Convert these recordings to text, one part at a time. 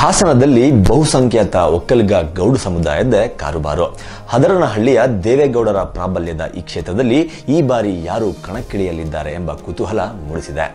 ಹಾಸನದಲ್ಲಿ ಬಹುಸಂಖ್ಯಾತ ಒಕ್ಕಲಿಗ ಗೌಡ ಸಮುದಾಯದ ಕಾರುಬಾರು. ಹದರನಹಳ್ಳಿಯ ದೇವೇಗೌಡರ ಪ್ರಾಬಲ್ಯದ ಈ ಕ್ಷೇತ್ರದಲ್ಲಿ ಈ ಬಾರಿ ಯಾರು ಕಣಕ್ಕಿಳಿಯಲಿದ್ದಾರೆ ಎಂಬ ಕುತೂಹಲ ಮೂಡಿಸಿದೆ.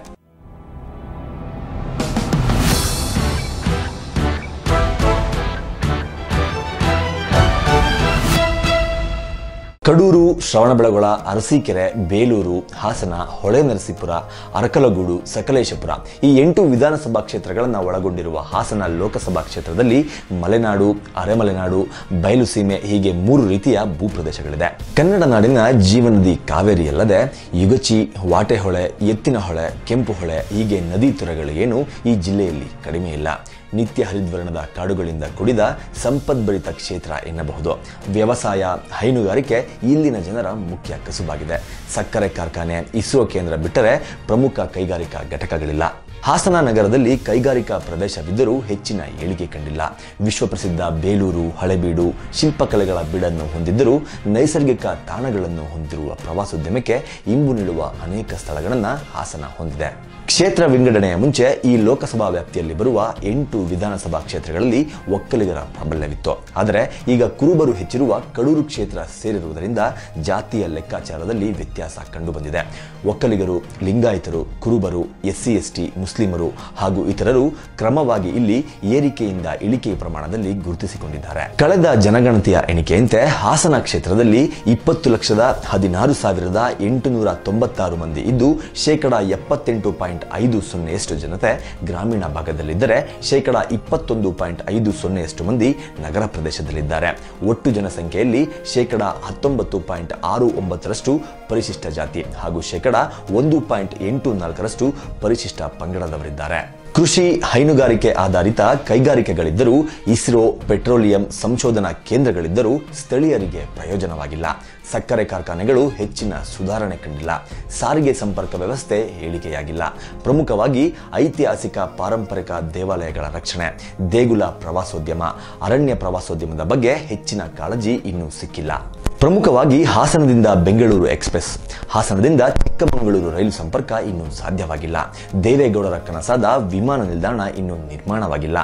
ಕಡೂರು, ಶ್ರವಣಬೆಳಗೊಳ, ಅರಸೀಕೆರೆ, ಬೇಲೂರು, ಹಾಸನ, ಹೊಳೆನರಸೀಪುರ, ಅರಕಲಗೂಡು, ಸಕಲೇಶಪುರ ಈ ಎಂಟು ವಿಧಾನಸಭಾ ಕ್ಷೇತ್ರಗಳನ್ನು ಒಳಗೊಂಡಿರುವ ಹಾಸನ ಲೋಕಸಭಾ ಕ್ಷೇತ್ರದಲ್ಲಿ ಮಲೆನಾಡು, ಅರೆಮಲೆನಾಡು ಬಯಲುಸೀಮೆ ಹೀಗೆ ಮೂರು ರೀತಿಯ ಭೂಪ್ರದೇಶಗಳಿದೆ. ಕನ್ನಡ ನಾಡಿನ ಜೀವನದಿ ಕಾವೇರಿಯಲ್ಲದೆ ಯುಗಚಿ, ವಾಟೆಹೊಳೆ, ಎತ್ತಿನಹೊಳೆ, ಕೆಂಪುಹೊಳೆ ಹೀಗೆ ನದಿ ತುರೆಗಳಿಗೇನು ಈ ಜಿಲ್ಲೆಯಲ್ಲಿ ಕಡಿಮೆ ಇಲ್ಲ. ನಿತ್ಯ ಹರಿದ್ವರ್ಣದ ಕಾಡುಗಳಿಂದ ಕೂಡಿದ ಸಂಪದ್ಭರಿತ ಕ್ಷೇತ್ರ ಎನ್ನಬಹುದು. ವ್ಯವಸಾಯ, ಹೈನುಗಾರಿಕೆ ಇಲ್ಲಿನ ಜನರ ಮುಖ್ಯ ಕಸುಬಾಗಿದೆ. ಸಕ್ಕರೆ ಕಾರ್ಖಾನೆ ಇಸ್ರೋ ಕೇಂದ್ರ ಬಿಟ್ಟರೆ ಪ್ರಮುಖ ಕೈಗಾರಿಕಾ ಘಟಕಗಳಿಲ್ಲ. ಹಾಸನ ನಗರದಲ್ಲಿ ಕೈಗಾರಿಕಾ ಪ್ರದೇಶವಿದ್ದರೂ ಹೆಚ್ಚಿನ ಏಳಿಗೆ ಕಂಡಿಲ್ಲ. ವಿಶ್ವಪ್ರಸಿದ್ಧ ಬೇಲೂರು, ಹಳೆಬೀಡು, ಶಿಲ್ಪಕಲೆಗಳ ಬೀಡನ್ನು ಹೊಂದಿದ್ದರೂ ನೈಸರ್ಗಿಕ ತಾಣಗಳನ್ನು ಹೊಂದಿರುವ ಪ್ರವಾಸೋದ್ಯಮಕ್ಕೆ ಇಂಬು ನೀಡುವ ಅನೇಕ ಸ್ಥಳಗಳನ್ನು ಹಾಸನ ಹೊಂದಿದೆ. ಕ್ಷೇತ್ರ ವಿಂಗಡಣೆಯ ಮುಂಚೆ ಈ ಲೋಕಸಭಾ ವ್ಯಾಪ್ತಿಯಲ್ಲಿ ಬರುವ ಎಂಟು ವಿಧಾನಸಭಾ ಕ್ಷೇತ್ರಗಳಲ್ಲಿ ಒಕ್ಕಲಿಗರ ಪ್ರಾಬಲ್ಯವಿತ್ತು. ಆದರೆ ಈಗ ಕುರುಬರು ಹೆಚ್ಚಿರುವ ಕಡೂರು ಕ್ಷೇತ್ರ ಸೇರಿರುವುದರಿಂದ ಜಾತಿಯ ಲೆಕ್ಕಾಚಾರದಲ್ಲಿ ವ್ಯತ್ಯಾಸ ಕಂಡುಬಂದಿದೆ. ಒಕ್ಕಲಿಗರು, ಲಿಂಗಾಯತರು, ಕುರುಬರು, ಎಸ್ಸಿ, ಎಸ್ಟಿ, ಮುಸ್ಲಿಮರು ಹಾಗೂ ಇತರರು ಕ್ರಮವಾಗಿ ಇಲ್ಲಿ ಏರಿಕೆಯಿಂದ ಇಳಿಕೆ ಪ್ರಮಾಣದಲ್ಲಿ ಗುರುತಿಸಿಕೊಂಡಿದ್ದಾರೆ. ಕಳೆದ ಜನಗಣತಿಯ ಎಣಿಕೆಯಂತೆ ಹಾಸನ ಕ್ಷೇತ್ರದಲ್ಲಿ ಇಪ್ಪತ್ತು ಲಕ್ಷದ ಹದಿನಾರು ಸಾವಿರದ ಎಂಟುನೂರ ತೊಂಬತ್ತಾರು ಮಂದಿ ಇದ್ದು ಶೇಕಡಾ ಎಪ್ಪತ್ತೆಂಟು ಐದು ಸೊನ್ನೆಯಷ್ಟು ಜನತೆ ಗ್ರಾಮೀಣ ಭಾಗದಲ್ಲಿದ್ದರೆ ಶೇಕಡ ಇಪ್ಪತ್ತೊಂದು ಪಾಯಿಂಟ್ ಐದು ಸೊನ್ನೆಯಷ್ಟು ಮಂದಿ ನಗರ ಪ್ರದೇಶದಲ್ಲಿದ್ದಾರೆ. ಒಟ್ಟು ಜನಸಂಖ್ಯೆಯಲ್ಲಿ ಶೇಕಡ ಹತ್ತೊಂಬತ್ತು ಪಾಯಿಂಟ್ ಆರು ಒಂಬತ್ತರಷ್ಟು ಪರಿಶಿಷ್ಟ ಜಾತಿ ಹಾಗೂ ಶೇಕಡ ಒಂದು ಪಾಯಿಂಟ್ ಎಂಟು ನಾಲ್ಕರಷ್ಟು ಪರಿಶಿಷ್ಟ ಪಂಗಡದವರಿದ್ದಾರೆ. ಕೃಷಿ ಹೈನುಗಾರಿಕೆ ಆಧಾರಿತ ಕೈಗಾರಿಕೆಗಳಿದ್ದರೂ ಇಸ್ರೋ ಪೆಟ್ರೋಲಿಯಂ ಸಂಶೋಧನಾ ಕೇಂದ್ರಗಳಿದ್ದರೂ ಸ್ಥಳೀಯರಿಗೆ ಪ್ರಯೋಜನವಾಗಿಲ್ಲ. ಸಕ್ಕರೆ ಕಾರ್ಖಾನೆಗಳು ಹೆಚ್ಚಿನ ಸುಧಾರಣೆ ಕಂಡಿಲ್ಲ. ಸಾರಿಗೆ ಸಂಪರ್ಕ ವ್ಯವಸ್ಥೆ ಏಳಿಗೆಯಾಗಿಲ್ಲ ಪ್ರಮುಖವಾಗಿ ಐತಿಹಾಸಿಕ ಪಾರಂಪರಿಕ ದೇವಾಲಯಗಳ ರಕ್ಷಣೆ, ದೇಗುಲ ಪ್ರವಾಸೋದ್ಯಮ, ಅರಣ್ಯ ಪ್ರವಾಸೋದ್ಯಮದ ಬಗ್ಗೆ ಹೆಚ್ಚಿನ ಕಾಳಜಿ ಇನ್ನೂ ಸಿಕ್ಕಿಲ್ಲ. ಪ್ರಮುಖವಾಗಿ ಹಾಸನದಿಂದ ಬೆಂಗಳೂರು ಎಕ್ಸ್ಪ್ರೆಸ್. ಹಾಸನದಿಂದ ಚಿಕ್ಕಮಗಳೂರು ರೈಲು ಸಂಪರ್ಕ ಇನ್ನೂ ಸಾಧ್ಯವಾಗಿಲ್ಲ. ದೇವೇಗೌಡರ ಕನಸಾದ ವಿಮಾನ ನಿಲ್ದಾಣ ಇನ್ನೂ ನಿರ್ಮಾಣವಾಗಿಲ್ಲ.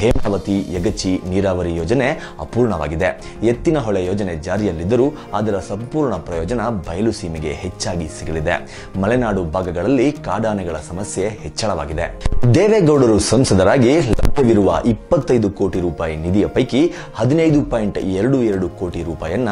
ಹೇಮಾವತಿ, ಯಗಚಿ, ನೀರಾವರಿ ಯೋಜನೆ ಅಪೂರ್ಣವಾಗಿದೆ. ಎತ್ತಿನಹೊಳೆ ಯೋಜನೆ ಜಾರಿಯಲ್ಲಿದ್ದರೂ ಅದರ ಸಂಪೂರ್ಣ ಪ್ರಯೋಜನ ಬಯಲು ಸೀಮೆಗೆ ಹೆಚ್ಚಾಗಿ ಸಿಗಲಿದೆ. ಮಲೆನಾಡು ಭಾಗಗಳಲ್ಲಿ ಕಾಡಾನೆಗಳ ಸಮಸ್ಯೆ ಹೆಚ್ಚಳವಾಗಿದೆ. ದೇವೇಗೌಡರು ಸಂಸದರಾಗಿ ಲಭ್ಯವಿರುವ ಇಪ್ಪತ್ತೈದು ಕೋಟಿ ರೂಪಾಯಿ ನಿಧಿಯ ಪೈಕಿ ಹದಿನೈದು ಪಾಯಿಂಟ್ ಎರಡು ಎರಡು ಕೋಟಿ ರೂಪಾಯಿಯನ್ನ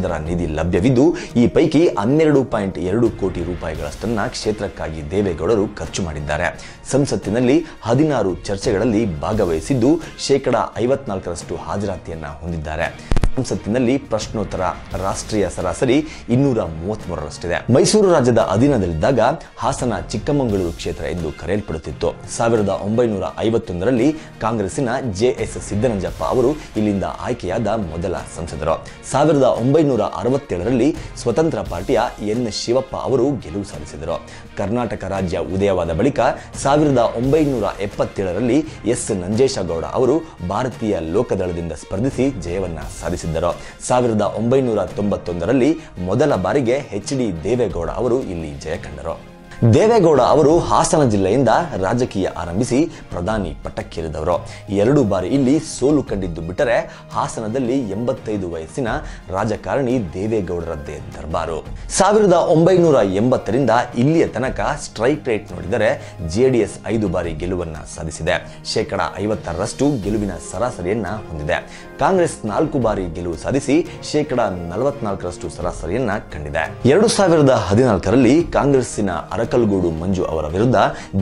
ಸಂಸದರ ನಿಧಿ ಲಭ್ಯವಿದ್ದು, ಈ ಪೈಕಿ ಹನ್ನೆರಡು ಪಾಯಿಂಟ್ ಎರಡು ಕೋಟಿ ರೂಪಾಯಿಗಳಷ್ಟನ್ನ ಕ್ಷೇತ್ರಕ್ಕಾಗಿ ದೇವೇಗೌಡರು ಖರ್ಚು ಮಾಡಿದ್ದಾರೆ. ಸಂಸತ್ತಿನಲ್ಲಿ ಹದಿನಾರು ಚರ್ಚೆಗಳಲ್ಲಿ ಭಾಗವಹಿಸಿದ್ದು, ಶೇಕಡಾ ಐವತ್ನಾಲ್ಕರಷ್ಟು ಹಾಜರಾತಿಯನ್ನ ಹೊಂದಿದ್ದಾರೆ. ಸಂಸತ್ತಿನಲ್ಲಿ ಪ್ರಶ್ನೋತ್ತರ ರಾಷ್ಟ್ರೀಯ ಸರಾಸರಿ ಇನ್ನೂರ ಮೂವತ್ಮೂರರಷ್ಟಿದೆ. ಮೈಸೂರು ರಾಜ್ಯದ ಅಧೀನದಲ್ಲಿದ್ದಾಗ ಹಾಸನ ಚಿಕ್ಕಮಗಳೂರು ಕ್ಷೇತ್ರ ಎಂದು ಕರೆಯಲ್ಪಡುತ್ತಿತ್ತು. ಸಾವಿರದ ಒಂಬೈನೂರ ಐವತ್ತೊಂದರಲ್ಲಿ ಕಾಂಗ್ರೆಸ್ಸಿನ ಜೆಎಸ್ ಸಿದ್ದನಂಜಪ್ಪ ಅವರು ಇಲ್ಲಿಂದ ಆಯ್ಕೆಯಾದ ಮೊದಲ ಸಂಸದರು. ಸಾವಿರದ ಒಂಬೈನೂರ ಅರವತ್ತೇಳರಲ್ಲಿ ಸ್ವತಂತ್ರ ಪಾರ್ಟಿಯ ಎನ್ ಶಿವಪ್ಪ ಅವರು ಗೆಲುವು ಸಾಧಿಸಿದರು. ಕರ್ನಾಟಕ ರಾಜ್ಯ ಉದಯವಾದ ಬಳಿಕ ಸಾವಿರದ ಒಂಬೈನೂರ ಎಪ್ಪತ್ತೇಳರಲ್ಲಿ ಎಸ್ ನಂಜೇಶಗೌಡ ಅವರು ಭಾರತೀಯ ಲೋಕದಳದಿಂದ ಸ್ಪರ್ಧಿಸಿ ಜಯವನ್ನ ಸಾಧಿಸಿದ್ದರು ಸಾವಿರದ ಒಂಬೈನೂರ ತೊಂಬತ್ತೊಂದರಲ್ಲಿ ಮೊದಲ ಬಾರಿಗೆ ಎಚ್ ಡಿ ದೇವೇಗೌಡ ಅವರು ಇಲ್ಲಿ ಜಯ ಕಂಡರು. ದೇವೇಗೌಡ ಅವರು ಹಾಸನ ಜಿಲ್ಲೆಯಿಂದ ರಾಜಕೀಯ ಆರಂಭಿಸಿ ಪ್ರಧಾನಿ ಪಟ್ಟಕ್ಕೇರಿದವರು ಎರಡು ಬಾರಿ ಇಲ್ಲಿ ಸೋಲು ಕಂಡಿದ್ದು ಬಿಟ್ಟರೆ ಹಾಸನದಲ್ಲಿ ಎಂಬತ್ತೈದು ವಯಸ್ಸಿನ ರಾಜಕಾರಣಿ ದೇವೇಗೌಡರದ್ದೇ ದರ್ಬಾರು. ಸಾವಿರದ ಒಂಬೈನೂರ ಎಂಬತ್ತರಿಂದ ಇಲ್ಲಿಯ ತನಕ ಸ್ಟ್ರೈಕ್ ರೇಟ್ ನೋಡಿದರೆ ಜೆಡಿಎಸ್ ಐದು ಬಾರಿ ಗೆಲುವನ್ನ ಸಾಧಿಸಿದೆ. ಶೇಕಡ ಐವತ್ತರಷ್ಟು ಗೆಲುವಿನ ಸರಾಸರಿಯನ್ನ ಹೊಂದಿದೆ. ಕಾಂಗ್ರೆಸ್ ನಾಲ್ಕು ಬಾರಿ ಗೆಲುವು ಸಾಧಿಸಿ ಶೇಕಡ ನಲವತ್ನಾಲ್ಕರಷ್ಟು ಸರಾಸರಿಯನ್ನ ಕಂಡಿದೆ. ಎರಡು ಸಾವಿರದ ಹದಿನಾಲ್ಕರಲ್ಲಿ ಕಾಂಗ್ರೆಸ್ಸಿನ ಅರಕಲ್ಗೂಡು ಮಂಜು ಅವರ ವಿರುದ್ಧ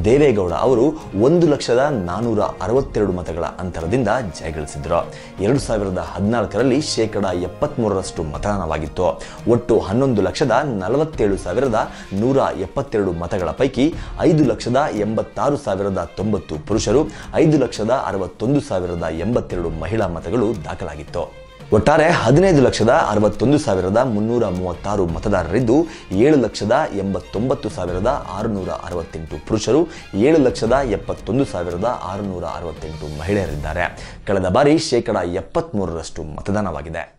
ದೇವೇಗೌಡ ಅವರು ಒಂದು ಲಕ್ಷದ ನಾನೂರ ಅರವತ್ತೆರಡು ಮತಗಳ ಅಂತರದಿಂದ ಜಯಗಳಿಸಿದ್ರು ಎರಡು ಸಾವಿರದ ಹದಿನಾಲ್ಕರಲ್ಲಿ ಶೇಕಡ ಎಪ್ಪತ್ಮೂರರಷ್ಟು ಮತದಾನವಾಗಿತ್ತು. ಒಟ್ಟು ಹನ್ನೊಂದು ಲಕ್ಷದ ನಲವತ್ತೇಳು ಸಾವಿರದ ನೂರ ಎಪ್ಪತ್ತೆರಡು ಮತಗಳ ಪೈಕಿ ಐದು ಲಕ್ಷದ ಎಂಬತ್ತಾರು ಸಾವಿರದ ತೊಂಬತ್ತು ಪುರುಷರು, ಐದು ಲಕ್ಷದ ಅರವತ್ತೊಂದು ಸಾವಿರದ ಎಂಬತ್ತೆರಡು ಮಹಿಳಾ ಮತಗಳು ದಾಖಲಾಗಿತ್ತು. ಒಟ್ಟಾರೆ ಹದಿನೈದು ಲಕ್ಷದ ಅರವತ್ತೊಂದು ಸಾವಿರದ ಮುನ್ನೂರ ಮೂವತ್ತಾರು ಮತದಾರರಿದ್ದು ಏಳು ಲಕ್ಷದ ಎಂಬತ್ತೊಂಬತ್ತು ಸಾವಿರದ ಆರುನೂರ ಅರವತ್ತೆಂಟು ಪುರುಷರು, ಏಳು ಲಕ್ಷದ ಎಪ್ಪತ್ತೊಂದು ಸಾವಿರದ ಆರುನೂರ ಅರವತ್ತೆಂಟು ಮಹಿಳೆಯರಿದ್ದಾರೆ. ಕಳೆದ ಬಾರಿ ಶೇಕಡ ಎಪ್ಪತ್ತ್ಮೂರರಷ್ಟು ಮತದಾನವಾಗಿದೆ.